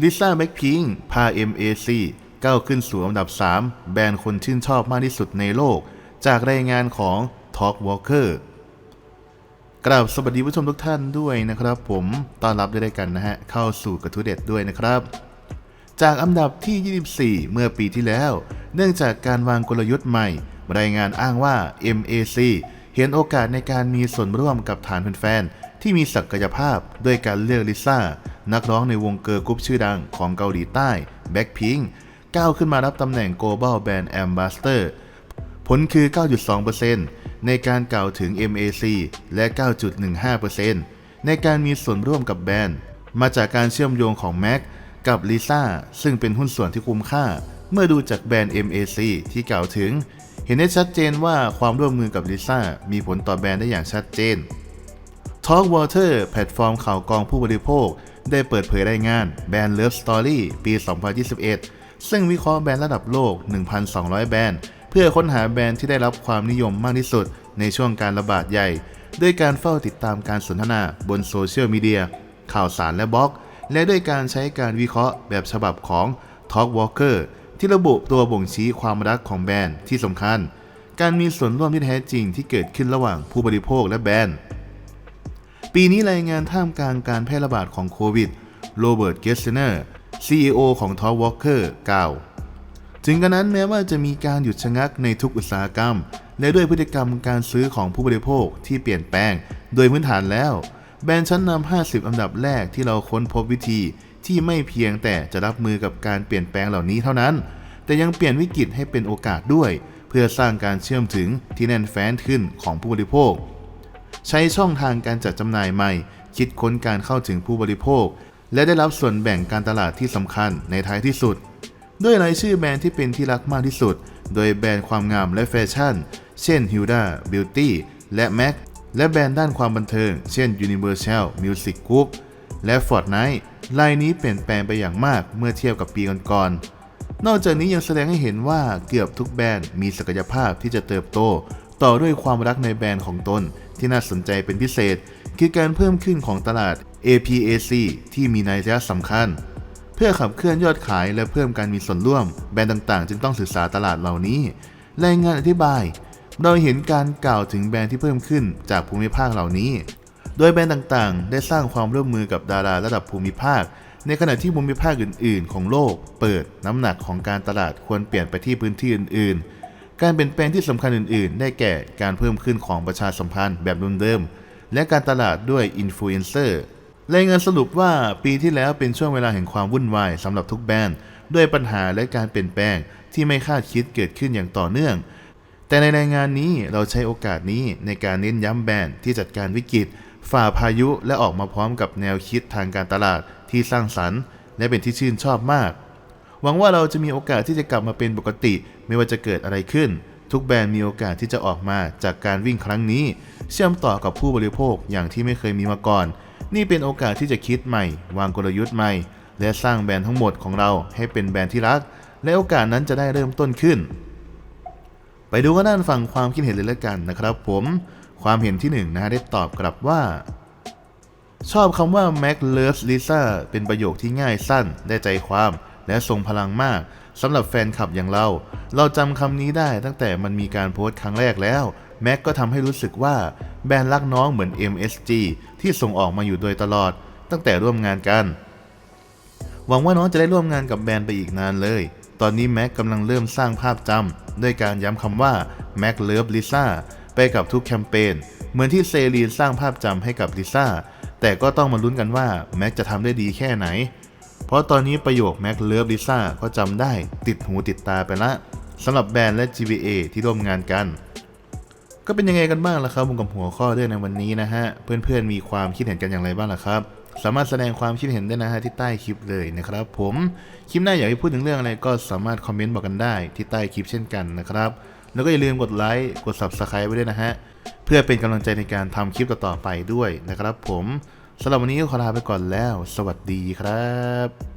ลิซ่าแบ็คพิงพา MAC ก้าวขึ้นสู่อันดับ 3 แบรนด์คนชื่นชอบมากที่สุดในโลก จากรายงานของ Talk Walker กราบสวัสดีผู้ชมทุกท่านด้วยนะครับ ผมต้อนรับด้วยกันนะฮะ เข้าสู่กระทู้เด็ดด้วยนะครับ จากอันดับที่ 24 เมื่อปีที่แล้ว เนื่องจากการวางกลยุทธ์ใหม่ รายงานอ้างว่า MAC เห็นโอกาสในการมีส่วนร่วมกับฐานแฟนๆที่มีศักยภาพด้วยการเลือกลิซ่า นักร้องในวงเกิร์ลกรุ๊ปชื่อดังของเกาหลีใต้ Blackpink ก้าวขึ้นมารับตำแหน่ง Global Brand Ambassador ผลคือ 9.2%ในการกล่าวถึง MAC และ 9.15%ในการมีส่วนร่วมกับแบรนด์ มาจากการเชื่อมโยงของ MAC กับลิซ่าซึ่งเป็นหุ้นส่วนที่คุ้มค่า เมื่อดูจากแบรนด์ MAC ที่กล่าวถึง เห็นได้ชัดเจนว่าความร่วมมือกับลิซ่ามีผลต่อแบรนด์ได้อย่างชัดเจน Talk Water แพลตฟอร์มข่าวกองผู้บริโภค ได้เปิดเผยรายงานแบรนด์ Love Story ปี 2021 ซึ่งวิเคราะห์แบรนด์ระดับโลก 1,200 แบรนด์ เพื่อค้นหาแบรนด์ที่ได้รับความนิยมมากที่สุด ในช่วงการระบาดใหญ่ ด้วยการเฝ้าติดตามการสนทนาบนโซเชียลมีเดียข่าวสารและบล็อก และด้วยการใช้การวิเคราะห์แบบฉบับของ Talk Walker ที่ระบุตัวบ่งชี้ความรักของแบรนด์ที่สำคัญ การมีส่วนร่วมที่แท้จริงที่เกิดขึ้นระหว่างผู้บริโภคและแบรนด์ ปีนี้รายงานท่ามกลางการแพร่ระบาดของโควิด โรเบิร์ต เกสเนอร์ CEO ของ Talk Walker กล่าว ถึงกระนั้นแม้ว่าจะมีการหยุดชะงักในทุกอุตสาหกรรม และด้วยพฤติกรรมการซื้อของผู้บริโภคที่เปลี่ยนแปลง โดยพื้นฐานแล้ว แบรนด์ชั้นนำ 50 อันดับแรกที่เราค้นพบวิธีที่ไม่เพียงแต่จะรับมือกับการเปลี่ยนแปลงเหล่านี้เท่านั้น แต่ยังเปลี่ยนวิกฤตให้เป็นโอกาสด้วย เพื่อสร้างการเชื่อมถึงที่แน่นแฟ้นขึ้นของผู้บริโภค ใช้ช่องทางการจัดจำหน่ายใหม่ คิดค้นการเข้าถึงผู้บริโภค และได้รับส่วนแบ่งการตลาดที่สำคัญในท้ายที่สุด ด้วยรายชื่อแบรนด์ที่เป็นที่รักมากที่สุด โดยแบรนด์ความงามและแฟชั่น เช่น Hilda Beauty และ MAC และแบรนด์ด้านความบันเทิง เช่น Universal Music Group และ Fortnite รายนี้เปลี่ยนแปลงไปอย่างมากเมื่อเทียบกับปีก่อนๆนอกจากนี้ยังแสดงให้เห็นว่าเกือบทุกแบรนด์มีศักยภาพที่จะเติบโต ต่อด้วยความรักในแบรนด์ของตน ที่น่าสนใจเป็นพิเศษ คือการเพิ่มขึ้นของตลาด APAC ที่มีนัยยะสำคัญ เพื่อขับเคลื่อนยอดขายและเพิ่มการมีส่วนร่วม แบรนด์ต่างๆ จึงต้องศึกษาตลาดเหล่านี้ รายงานอธิบาย เราเห็นการกล่าวถึงแบรนด์ที่เพิ่มขึ้นจากภูมิภาคเหล่านี้ โดยแบรนด์ต่างๆ ได้สร้างความร่วมมือกับดาราระดับภูมิภาค ในขณะที่ภูมิภาคอื่น ๆ ของโลก เปิดน้ำหนักของการตลาดควรเปลี่ยนไปที่พื้นที่อื่น ๆ การเปลี่ยนแปลงที่สำคัญอื่นๆ ได้แก่การเพิ่มขึ้นของประชาสัมพันธ์แบบเดิมๆและการตลาดด้วยอินฟลูเอนเซอร์รายงานสรุปว่าปีที่แล้วเป็นช่วงเวลาแห่งความวุ่นวายสำหรับทุกแบรนด์ด้วยปัญหาและการเปลี่ยนแปลงที่ไม่คาดคิดเกิดขึ้นอย่างต่อเนื่อง แต่ในรายงานนี้เราใช้โอกาสนี้ในการเน้นย้ำแบรนด์ที่จัดการวิกฤต ฝ่าพายุและออกมาพร้อมกับแนวคิดทางการตลาดที่สร้างสรรค์ และเป็นที่ชื่นชอบมาก หวังว่าเราจะมีโอกาสที่จะกลับมาเป็นปกติ ไม่ว่าจะเกิดอะไรขึ้น ทุกแบรนด์มีโอกาสที่จะออกมาจากการวิ่งครั้งนี้ เชื่อมต่อกับผู้บริโภคอย่างที่ไม่เคยมีมาก่อน นี่เป็นโอกาสที่จะคิดใหม่ วางกลยุทธ์ใหม่ และสร้างแบรนด์ทั้งหมดของเราให้เป็นแบรนด์ที่รัก และโอกาสนั้นจะได้เริ่มต้นขึ้น ไปดูกันด้านฝั่งความคิดเห็นเลยละกันนะครับผม ความเห็นที่หนึ่งนะฮะได้ตอบกลับว่าชอบคำว่า Mac loves Lisa เป็นประโยคที่ง่ายสั้น ได้ใจความ และทรงพลังมากสำหรับแฟนคลับอย่างเรา เราจำคำนี้ได้ตั้งแต่มันมีการโพสต์ครั้งแรกแล้ว แม็กก็ทำให้รู้สึกว่าแบรนด์รักน้องเหมือน MSG ที่ส่งออกมาอยู่โดยตลอด ตั้งแต่ร่วมงานกัน หวังว่าน้องจะได้ร่วมงานกับแบรนด์ไปอีกนานเลย ตอนนี้แม็กกำลังเริ่มสร้างภาพจำด้วยการย้ำคำว่า Mac Love Lisa ไปกับทุกแคมเปญเหมือนที่เซรีนสร้างภาพจำให้กับลิซ่าแต่ก็ต้องมาลุ้นกันว่าแม็กจะทำได้ดีแค่ไหน ราะตอนนี้ประโยค Mac Love Lisa ก็จำได้ติดหูติดตาไปละสำหรับแบรนด์และ GVA ที่ร่วมงานกัน ก็เป็นยังไงกันบ้างล่ะครับผมกับหัวข้อเรื่องในวันนี้นะฮะ เพื่อนๆมีความคิดเห็นกันอย่างไรบ้างล่ะครับ สามารถแสดงความคิดเห็นได้นะฮะที่ใต้คลิปเลยนะครับผมคลิปหน้าอยากให้พูดถึงเรื่องอะไรก็สามารถคอมเมนต์บอกกันได้ที่ใต้คลิปเช่นกันนะครับแล้วก็อย่าลืมกดไลค์กด Subscribe ไว้ด้วยนะฮะเพื่อเป็นกำลังใจในการทำคลิปต่อๆไปด้วยนะครับผม สำหรับวันนี้ก็ขอลาไปก่อนแล้ว สวัสดีครับ